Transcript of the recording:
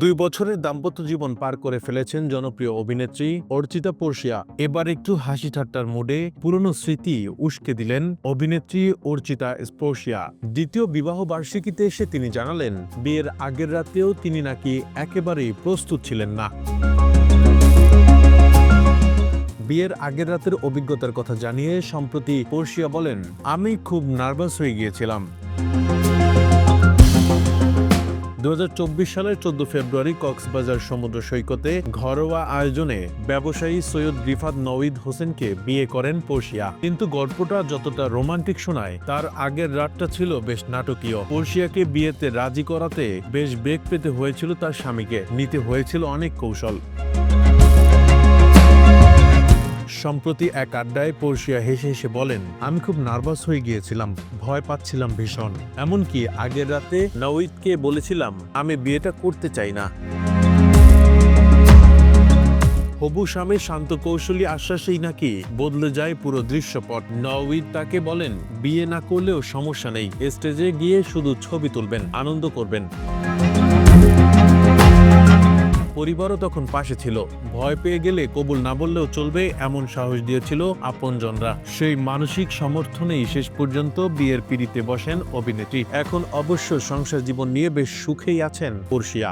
দুই বছরের দাম্পত্য জীবন পার করে ফেলেছেন জনপ্রিয় অভিনেত্রী অর্চিতা পর্ষিয়া এবার একটু হাসি ঠাট্টার মুডে পুরনো স্মৃতি উস্কে দিলেন অভিনেত্রী অর্চিতা স্পর্শিয়া দ্বিতীয় বিবাহ বার্ষিকীতে এসে তিনি জানালেন, বিয়ের আগের রাতেও তিনি নাকি একেবারেই প্রস্তুত ছিলেন না। বিয়ের আগের রাতের অভিজ্ঞতার কথা জানিয়ে সম্প্রতি পর্ষিয়া বলেন, আমি খুব নার্ভাস হয়ে গিয়েছিলাম। দু হাজার চব্বিশ সালের চোদ্দ ফেব্রুয়ারি কক্সবাজার সমুদ্র সৈকতে ঘরোয়া আয়োজনে ব্যবসায়ী সৈয়দ রিফাত নওয়িদ হোসেনকে বিয়ে করেন পর্ষিয়া কিন্তু গল্পটা যতটা রোমান্টিক শোনায়, তার আগের রাতটা ছিল বেশ নাটকীয়। পর্ষিয়াকে বিয়েতে রাজি করাতে বেশ বেগ পেতে হয়েছিল তার স্বামীকে। নিতে হয়েছিল অনেক কৌশল। সম্প্রতি এক আড্ডায় পর্ষিয়া হেসে হেসে বলেন, আমি খুব নার্ভাস হয়ে গিয়েছিলাম, ভয় পাচ্ছিলাম ভীষণ। এমনকি আগের রাতে নওয়িদকে বলেছিলাম, আমি বিয়েটা করতে চাই না। হবু স্বামীর শান্ত কৌশলী আশ্বাসেই নাকি বদলে যায় পুরো দৃশ্যপট। নওয়িদ তাকে বলেন, বিয়ে না করলেও সমস্যা নেই। স্টেজে গিয়ে শুধু ছবি তুলবেন, আনন্দ করবেন। পরিবারও তখন পাশে ছিল। ভয় পেয়ে গেলে কবুল না বললেও চলবে এমন সাহস দিয়েছিল আপনজনরা। সেই মানসিক সমর্থনেই শেষ পর্যন্ত বিয়ের পিড়িতে বসেন অভিনেত্রী। এখন অবশ্য সংসার জীবন নিয়ে বেশ সুখেই আছেন পর্ষিয়া